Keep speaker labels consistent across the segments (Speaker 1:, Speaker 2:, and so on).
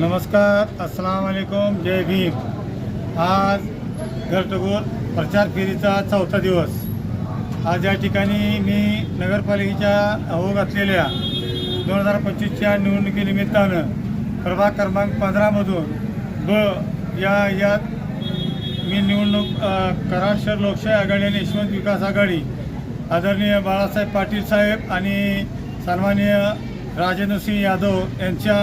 Speaker 1: नमस्कार अस्सलाम वालेकुम जय भीम. आज घरटगोर प्रचार फेरीचा चौथा दिवस. आज या ठिकाणी मी नगरपालिकेच्या अहो घातलेल्या दोन हजार पंचवीसच्या निवडणुकीनिमित्तानं प्रभाग क्रमांक पंधरामधून ब या यात मी निवडणूक अ, लोकशाही आघाडी आणि यशवंत विकास आघाडी आदरणीय बाळासाहेब पाटील साहेब आणि सन्माननीय राजेंद्रसिंह यादव यांच्या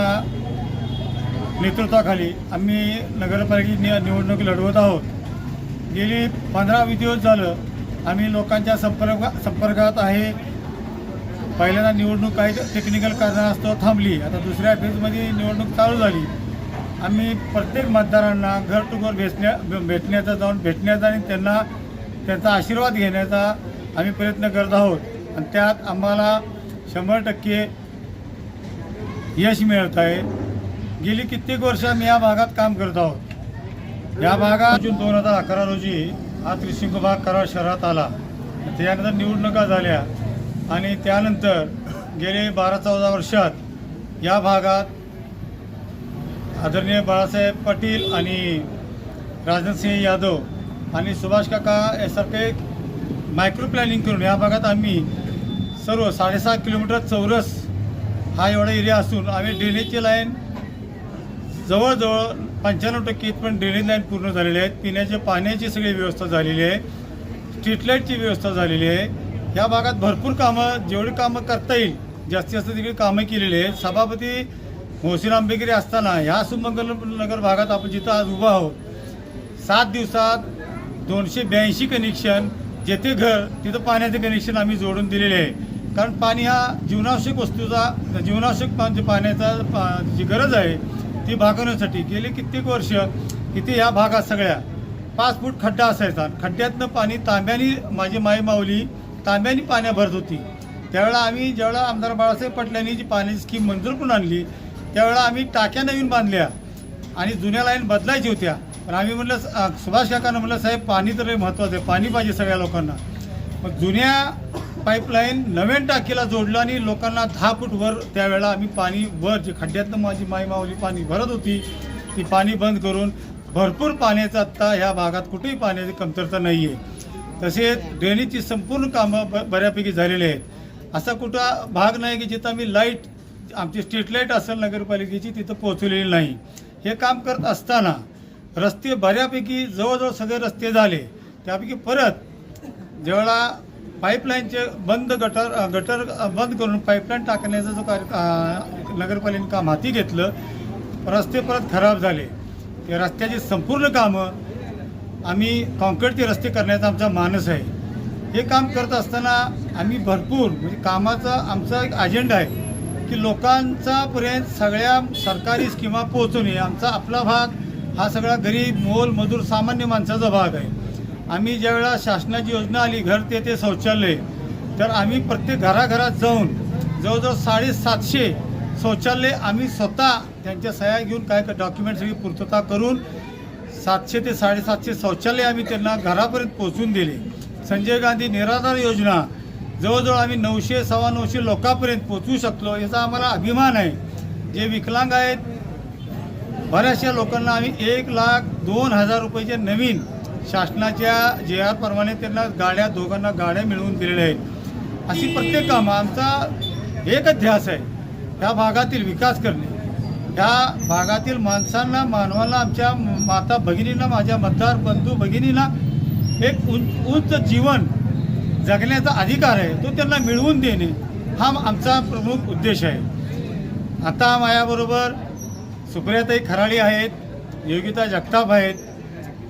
Speaker 1: नेतृत्वाखाली आम्ही नगरपालिकेची नि निवडणूक लढवत आहोत. गेली पंधरा वीस दिवस झालं आम्ही लोकांच्या संपर्क संपर्कात आहे. पहिल्यांदा निवडणूक काही टेक्निकल कारणास्तव थांबली. आता दुसऱ्या फेजमध्ये निवडणूक चालू झाली. आम्ही प्रत्येक मतदारांना घर टू घर भेटण्या भेटण्याचा जाऊन भेटण्याचा आणि त्यांना त्यांचा आशीर्वाद घेण्याचा आम्ही प्रयत्न करत आहोत. आणि त्यात आम्हाला शंभर टक्के यश मिळत आहे. गेली कित्येक वर्ष आम्ही या भागात काम करत आहोत. या भागात जून दोन हजार अकरा रोजी हा त्रिशृंग भाग कराड शहरात आला. त्यानंतर निवडणुका झाल्या आणि त्यानंतर गेले बारा चौदा वर्षात या भागात आदरणीय बाळासाहेब पाटील आणि राजनाथसिंह यादव आणि सुभाष काका यासारखे मायक्रो प्लॅनिंग करून या भागात आम्ही सर्व साडेसहा किलोमीटर चौरस हा एवढा एरिया असून आम्ही ड्रेनेजची लाईन जवळजवळ पंच्याण्णव टक्के इथपर्यंत ड्रेनेज लाईन पूर्ण झालेली आहेत पिण्याच्या पाण्याची सगळी व्यवस्था झालेली आहे. स्ट्रीट लाईटची व्यवस्था झालेली आहे. या भागात भरपूर कामं जेवढी कामं करता येईल जास्तीत जास्त तिकडे कामं केलेली आहेत. सभापती मोहसिन आंबेगिरी असताना ह्या सुमंगल नगर भागात आपण जिथं आज उभा आहोत सात दिवसात दोनशे ब्याऐंशी कनेक्शन जेथे घर तिथं पाण्याचे कनेक्शन आम्ही जोडून दिलेले आहे. कारण पाणी हा जीवनावश्यक वस्तूचा जीवनावश्यक पा- पाण्याचा पा- जी गरज आहे ती भागवण्यासाठी गेली कित्येक वर्ष इथे या भागात सगळ्या. पाच फूट खड्डा असायचा. खड्ड्यातनं पाणी तांब्यानी माझी माई माऊली तांब्यानी पाण्या भरत होती. त्यावेळेला आम्ही ज्यावेळेला आमदार बाळासाहेब पाटलांनी जी पाण्याची स्कीम मंजूर करून आणली त्यावेळेला आम्ही टाक्या नवीन बांधल्या आणि जुन्या लाईन बदलायच्या होत्या. पण आम्ही म्हटलं सुभाष काकांना म्हटलं साहेब पाणी तर महत्त्वाचं आहे. पाणी पाहिजे सगळ्या लोकांना. मग जुन्या पाईपलाईन नवीन टाकीला जोडलं आणि लोकांना दहा फूट वर त्यावेळेला आम्ही पाणी वर जे खड्ड्यातनं माझी माई माऊली पाणी भरत होती ती पाणी बंद करून भरपूर पाण्याचं आत्ता ह्या भागात कुठेही पाण्याची कमतरता नाही आहे तसेच ड्रेनेजची संपूर्ण कामं ब बऱ्यापैकी झालेली आहेत. असा कुठं भाग नाही की जिथं आम्ही लाइट आमची स्ट्रीट लाइट असेल नगरपालिकेची तिथं पोहोचलेली नाही. हे काम करत असताना रस्ते बऱ्यापैकी जवळजवळ सगळे रस्ते झाले. त्यापैकी परत ज्यावेळेला पाईपलाईनचे बंद गटर गटर बंद करून पाईपलाईन टाकण्याचा जो कार्य अ, नगरपालिकेने काम हाती घेतलं रस्ते परत खराब झाले. ते रस्त्याची संपूर्ण कामं आम्ही कॉन्क्रीटचे रस्ते करण्याचा आमचा मानस आहे. हे काम करत असताना आम्ही भरपूर म्हणजे कामाचा आमचा एक अजेंडा आहे की लोकांचा पर्यंत सगळ्या सरकारी स्कीमा पोहोचवणे आमचा आपला भाग हा सगळा गरीब मोल मजूर सामान्य माणसाचा भाग आहे. आम्ही ज्यावेळा शासनाची योजना आली घर ते ते शौचालय तर आम्ही प्रत्येक घराघरात जाऊन जवळजवळ साडेसातशे शौचालय आम्ही स्वतः त्यांच्या सह्या घेऊन काय डॉक्युमेंट सगळी पूर्तता करून सातशे ते साडेसातशे शौचालय आम्ही त्यांना घरापर्यंत पोहोचून दिले. संजय गांधी निराधार योजना जवळजवळ आम्ही नऊशे सव्वा नऊशे लोकांपर्यंत पोचवू शकलो याचा आम्हाला अभिमान आहे. जे विकलांग आहेत बऱ्याचशा लोकांना आम्ही एक लाख दोन हजार रुपयाचे नवीन शासनाच्या जे आर प्रमाणे त्यांना गाड्या दोघांना गाड्या मिळवून दिलेल्या आहेत. अशी प्रत्येक कामं आमचा एकच ध्यास आहे. ह्या भागातील विकास करणे. ह्या भागातील माणसांना मानवाला आमच्या माता भगिनींना माझ्या मतदार बंधू भगिनींना एक उंच उंच जीवन जगण्याचा अधिकार आहे तो त्यांना मिळवून देणे हा आमचा प्रमुख उद्देश आहे. आता माझ्याबरोबर सुप्रियाताई खराळी आहेत योगिता जगताप आहेत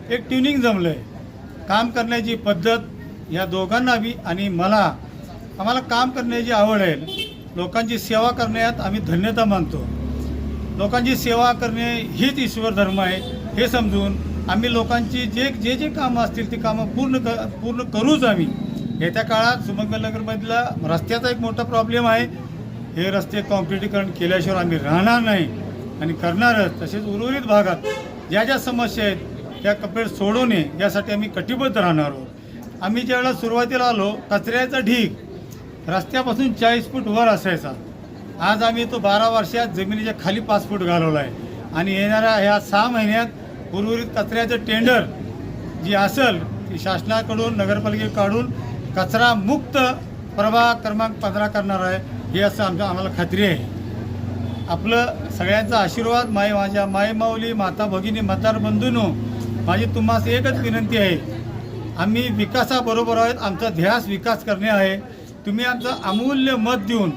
Speaker 1: एक ट्युनिंग जमलं आहे काम करण्याची पद्धत या दोघांना बी आणि मला आम्हाला काम करण्याची आवड आहे. लोकांची सेवा करण्यात आम्ही धन्यता मानतो. लोकांची सेवा करणे हीच ईश्वर धर्म आहे हे समजून आम्ही लोकांची जे जे जे कामं असतील ती कामं पूर्ण क पूर्ण करूच आम्ही. येत्या काळात सुमंगलनगरमधला रस्त्याचा एक मोठा प्रॉब्लेम आहे. हे रस्ते कॉम्प्युटीकरण केल्याशिवाय आम्ही राहणार नाही. आणि करणारच तसेच उर्वरित भागात ज्या ज्या समस्या आहेत त्या सोडू सोडवणे यासाठी आम्ही कटिबद्ध राहणार आहोत. आम्ही ज्यावेळेला सुरुवातीला आलो कचऱ्याचा ढीग रस्त्यापासून चाळीस फूट वर असायचा. आज आम्ही तो बारा वर्षात जमिनीच्या खाली पाच फूट घालवला आहे. आणि येणाऱ्या ह्या सहा महिन्यात उर्वरित कचऱ्याचं टेंडर जी असेल ती शासनाकडून नगरपालिके काढून कचरा मुक्त प्रभाग क्रमांक पंधरा करणार आहे हे असं आमच्या आम्हाला खात्री आहे. आपलं सगळ्यांचा आशीर्वाद माय माझ्या माय माऊली माता भगिनी मतार बंधूनो माझी तुम्हाला एकच विनंती आहे. आम्ही विकासाबरोबर आहोत आमचा ध्यास विकास करणे आहे. तुम्ही आमचं अमूल्य मत देऊन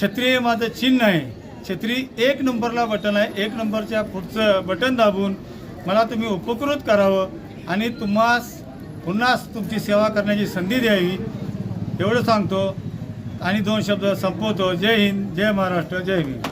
Speaker 1: छत्री हे माझं चिन्ह आहे. छत्री एक नंबरला बटन आहे. एक नंबरच्या पुढचं बटन दाबून मला तुम्ही उपकृत करावं आणि तुम्हास पुन्हा तुमची सेवा करण्याची संधी द्यावी एवढं सांगतो. आणि दोन शब्द संपवतो. जय हिंद जय महाराष्ट्र जय हिंद